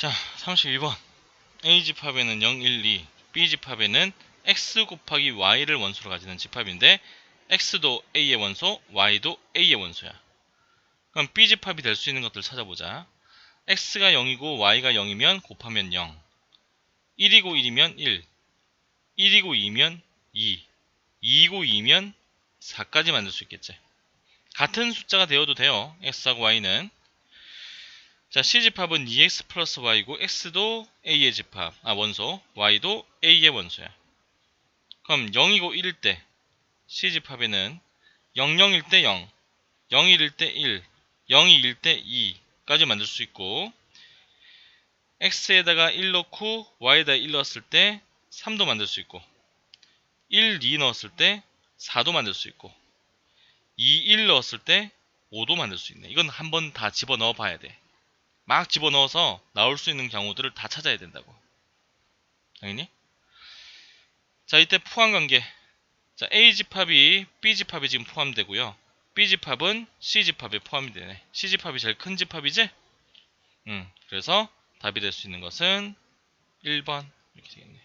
자, 32번. A 집합에는 0, 1, 2, B 집합에는 x 곱하기 y를 원소로 가지는 집합인데 x도 a의 원소, y도 a의 원소야. 그럼 B 집합이 될 수 있는 것들 찾아보자. x가 0이고 y가 0이면 곱하면 0. 1이고 1이면 1. 1이고 2면 2. 2이고 2면 4까지 만들 수 있겠지. 같은 숫자가 되어도 돼요. x하고 y는. 자, C집합은 2x 플러스 y고 x도 a의 집합, 아 원소, y도 a의 원소야. 그럼 0이고 1일 때 C집합에는 0, 0일 때 0, 0, 1일 때 1, 0이 1일 때 2까지 만들 수 있고 x에다가 1 넣고 y에다 1 넣었을 때 3도 만들 수 있고 1, 2 넣었을 때 4도 만들 수 있고 2, 1 넣었을 때 5도 만들 수 있네. 이건 한번 다 집어넣어 봐야 돼. 막 집어넣어서 나올 수 있는 경우들을 다 찾아야 된다고. 당연히. 자, 이때 포함 관계. 자, A집합이 B집합에 지금 포함되고요. B집합은 C집합에 포함이 되네. C집합이 제일 큰 집합이지? 음, 그래서 답이 될 수 있는 것은 1번 이렇게 되겠네.